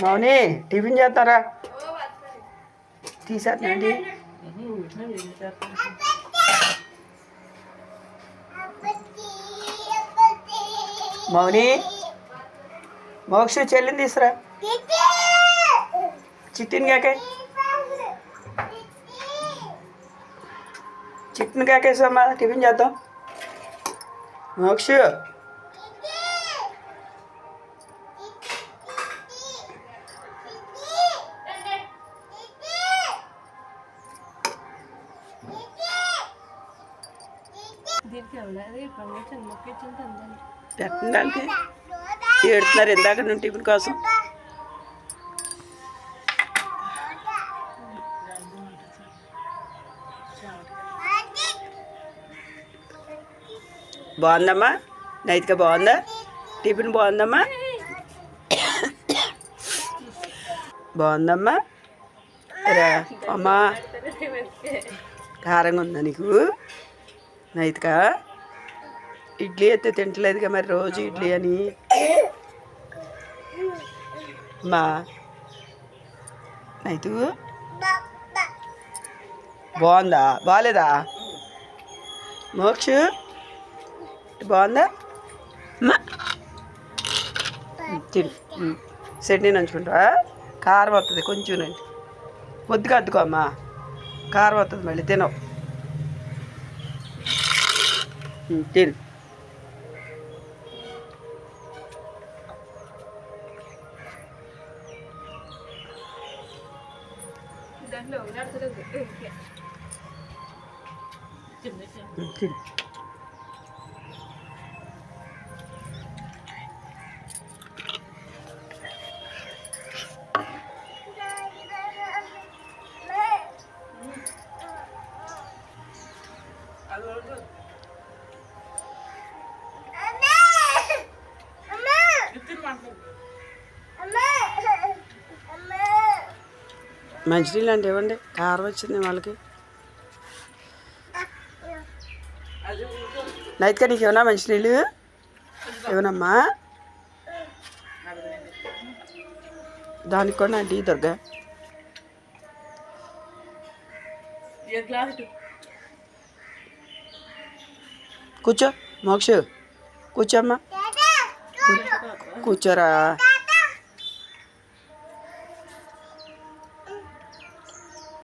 మౌని tiffin చేస్తారా? తీసేస్తానండి మౌని మోక్ష చెల్లిని తీసురా. చిట్టిని కాకే. చిట్టిని కాకేసమ్మా టిఫిన్ చేద్దాం. మోక్ష. పెట్టడానికి ఏడుతున్నారు ఇందాక నుండి టిఫిన్ కోసం. బాగుందమ్మా? నైతిక బాగుందా? టిఫిన్ బాగుందమ్మా? బాగుందమ్మా? అమ్మా. కారంగా ఉందా నీకు? నైతికా ఇడ్లీ అయితే తింటలేదుగా మరి రోజు ఇడ్లీ అని. మా నైతు బాగుందా? బాగాలేదా మోక్ష? బాగుందా? అమ్మా. తిను. ఉమ్. నంచుకుంటావా? కారం వస్తుంది కొంచెం నండి కొద్దిగా అద్దుకో అమ్మా. కారం వస్తుంది మళ్ళీ తినవు. ఉమ్, తిను ఉమ్, తిను మంచినీళ్ళు అంటే ఇవ్వండి. కారం వచ్చింది వాళ్ళకి. నైట్గా నీకు ఏమన్నా మంచినీళ్ళు? ఏమనమ్మా? దానికి కూడా అంటే దుర్గా కూర్చో మోక్ష. కూర్చోమ్మా కూర్చోరా.